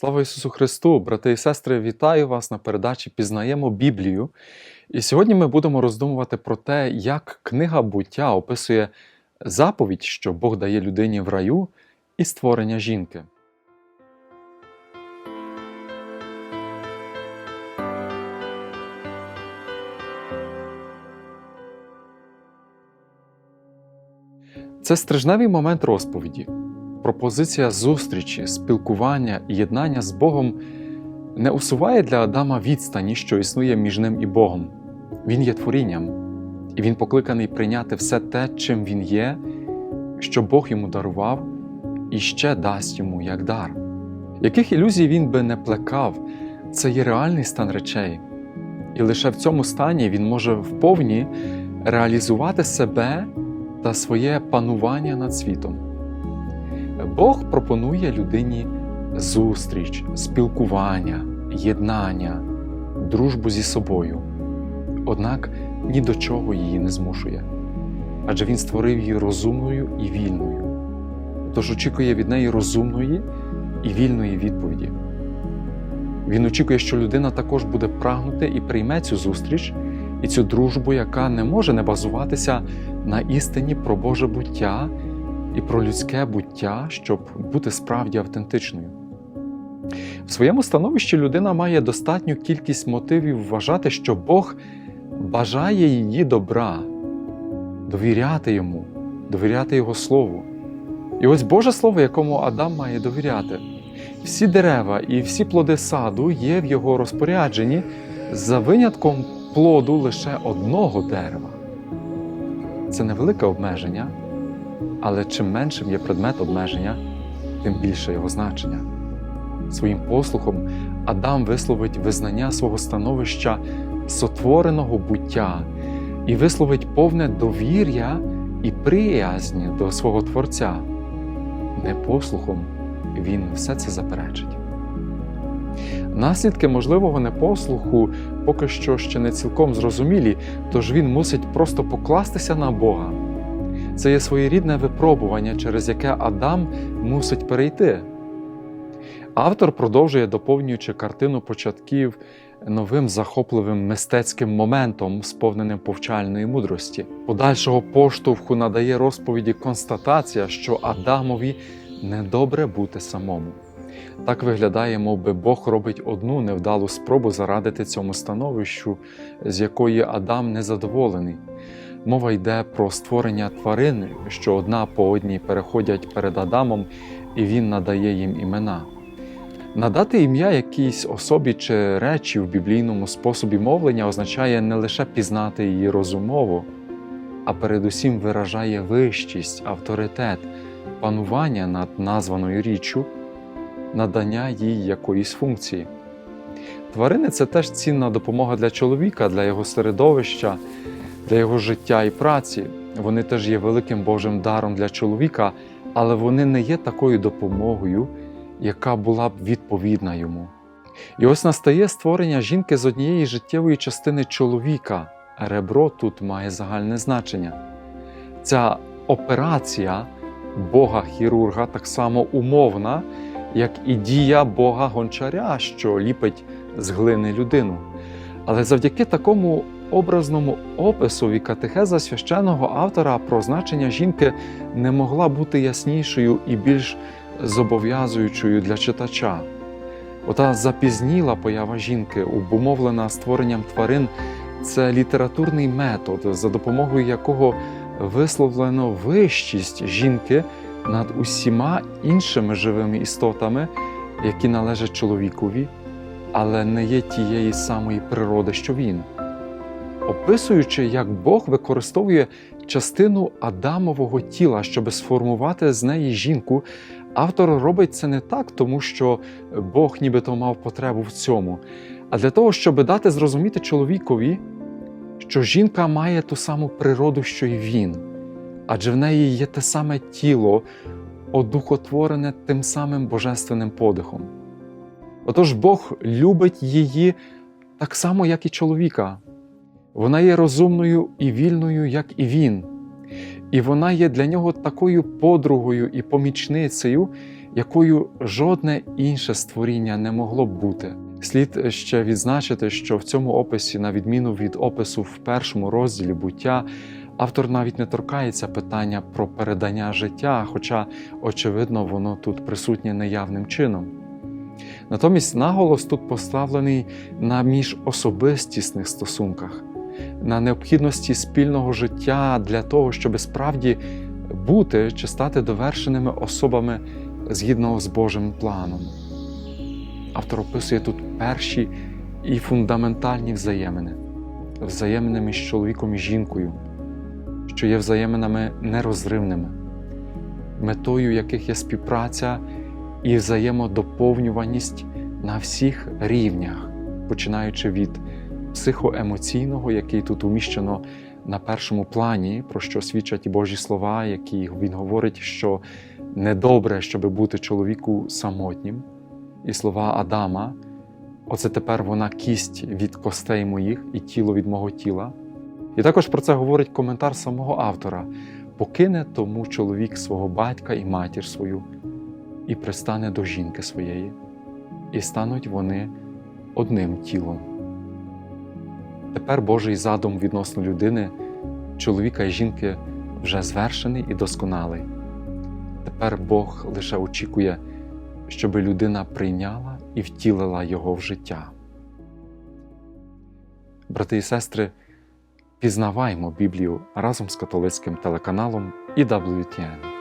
Слава Ісусу Христу, брати і сестри, вітаю вас на передачі Пізнаємо Біблію. І сьогодні ми будемо роздумувати про те, як книга буття описує заповідь, що Бог дає людині в раю, і створення жінки. Це стрижневий момент розповіді. Пропозиція зустрічі, спілкування і єднання з Богом не усуває для Адама відстані, що існує між ним і Богом. Він є творінням, і він покликаний прийняти все те, чим він є, що Бог йому дарував і ще дасть йому як дар. Яких ілюзій він би не плекав, це є реальний стан речей, і лише в цьому стані він може вповні реалізувати себе та своє панування над світом. Бог пропонує людині зустріч, спілкування, єднання, дружбу зі собою, однак ні до чого її не змушує, адже Він створив її розумною і вільною, тож очікує від неї розумної і вільної відповіді. Він очікує, що людина також буде прагнути і прийме цю зустріч і цю дружбу, яка не може не базуватися на істині про Боже буття і про людське буття, щоб бути справді автентичною. В своєму становищі людина має достатню кількість мотивів вважати, що Бог бажає її добра, довіряти йому, довіряти Його Слову. І ось Боже Слово, якому Адам має довіряти. Всі дерева і всі плоди саду є в його розпорядженні за винятком плоду лише одного дерева. Це невелике обмеження, але чим меншим є предмет обмеження, тим більше його значення. Своїм послухом Адам висловить визнання свого становища сотвореного буття і висловить повне довір'я і приязнь до свого Творця. Непослухом він все це заперечить. Наслідки можливого непослуху поки що ще не цілком зрозумілі, тож він мусить просто покластися на Бога. Це є своєрідне випробування, через яке Адам мусить перейти. Автор продовжує, доповнюючи картину початків новим захопливим мистецьким моментом, сповненим повчальної мудрості. Подальшого поштовху надає розповіді констатація, що Адамові недобре бути самому. Так виглядає, мов би Бог робить одну невдалу спробу зарадити цьому становищу, з якої Адам незадоволений. Мова йде про створення тварин, що одна по одній переходять перед Адамом, і він надає їм імена. Надати ім'я якійсь особі чи речі в біблійному способі мовлення означає не лише пізнати її розумово, а передусім виражає вищість, авторитет, панування над названою річчю, надання їй якоїсь функції. Тварини це теж цінна допомога для чоловіка, для його середовища, для його життя і праці. Вони теж є великим Божим даром для чоловіка, але вони не є такою допомогою, яка була б відповідна йому. І ось настає створення жінки з однієї життєвої частини чоловіка. Ребро тут має загальне значення. Ця операція Бога хірурга так само умовна, як і дія Бога гончаря, що ліпить з глини людину. Але завдяки такому образному описові катехеза священного автора про значення жінки не могла бути яснішою і більш зобов'язуючою для читача. Ота запізніла поява жінки, обумовлена створенням тварин, це літературний метод, за допомогою якого висловлено вищість жінки над усіма іншими живими істотами, які належать чоловікові, але не є тієї самої природи, що він. Описуючи, як Бог використовує частину Адамового тіла, щоб сформувати з неї жінку, автор робить це не так, тому що Бог нібито мав потребу в цьому, а для того, щоб дати зрозуміти чоловікові, що жінка має ту саму природу, що й він, адже в неї є те саме тіло, одухотворене тим самим божественним подихом. Отож Бог любить її так само, як і чоловіка. Вона є розумною і вільною, як і він. І вона є для нього такою подругою і помічницею, якою жодне інше створіння не могло б бути. Слід ще відзначити, що в цьому описі, на відміну від опису в першому розділі буття, автор навіть не торкається питання про передання життя, хоча, очевидно, воно тут присутнє неявним чином. Натомість наголос тут поставлений на міжособистісних стосунках, на необхідності спільного життя для того, щоб справді бути чи стати довершеними особами згідно з Божим планом. Автор описує тут перші і фундаментальні взаємини, взаємини між чоловіком і жінкою, що є взаєминами нерозривними, метою яких є співпраця і взаємодоповнюваність на всіх рівнях, починаючи від психоемоційного, який тут уміщено на першому плані, про що свідчать Божі слова, які він говорить, що недобре, щоб бути чоловіку самотнім, і слова Адама. Оце тепер вона кість від костей моїх і тіло від мого тіла. І також про це говорить коментар самого автора: покине тому чоловік свого батька і матір свою, і пристане до жінки своєї, і стануть вони одним тілом. Тепер Божий задум відносно людини, чоловіка і жінки вже звершений і досконалий. Тепер Бог лише очікує, щоб людина прийняла і втілила його в життя. Брати і сестри, пізнаваймо Біблію разом з католицьким телеканалом EWTN.